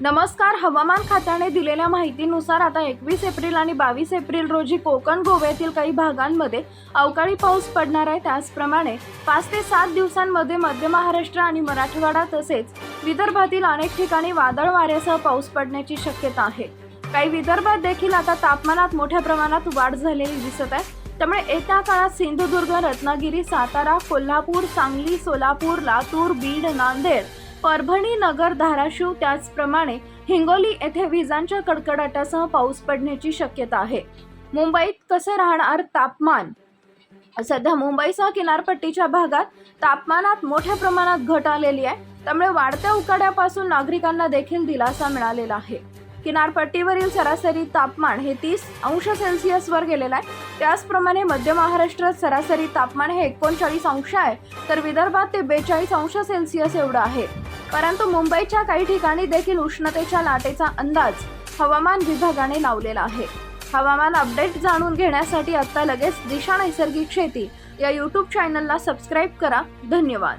नमस्कार हवामान खात्याने दिलेल्या माहितीनुसार आता एकवीस एप्रिल आणि बावीस एप्रिल रोजी कोकण गोव्यातील काही भागांमध्ये अवकाळी पाऊस पडणार आहे. त्याचप्रमाणे पाच ते सात दिवसांमध्ये मध्य महाराष्ट्र आणि मराठवाडा तसेच विदर्भातील अनेक ठिकाणी वादळ वाऱ्यासह पाऊस पडण्याची शक्यता आहे. काही विदर्भात देखील आता तापमानात मोठ्या प्रमाणात वाढ झालेली दिसत आहे. त्यामुळे येत्या काळात सिंधुदुर्ग रत्नागिरी सातारा कोल्हापूर सांगली सोलापूर लातूर बीड नांदेड परभणी नगर धाराशिव त्याचप्रमाणे हिंगोली येथे विजांच्या कडकडाटासह पाऊस पडण्याची शक्यता आहे. मुंबईत कसे राहणार तापमान? सध्या मुंबईसह किनारपट्टीच्या भागात तापमानात मोठ्या प्रमाणात घट आलेली आहे. त्यामुळे वाढत्या उकाड्यापासून नागरिकांना देखील दिलासा मिळालेला आहे. किनारपट्टीवरील सरासरी तापमान हे तीस अंश सेल्सिअसवर गेलेलं आहे. त्याचप्रमाणे मध्य महाराष्ट्रात सरासरी तापमान हे एकोणचाळीस अंश आहे. तर विदर्भात ते बेचाळीस अंश सेल्सिअस एवढं आहे. परंतु मुंबईच्या काही ठिकाणी देखील उष्णतेच्या लाटेचा अंदाज हवामान विभागाने लावलेला आहे. हवामान अपडेट जाणून घेण्यासाठी आत्ता लगेच दिशा नैसर्गिक शेती या यूट्यूब चॅनलला सबस्क्राईब करा. धन्यवाद.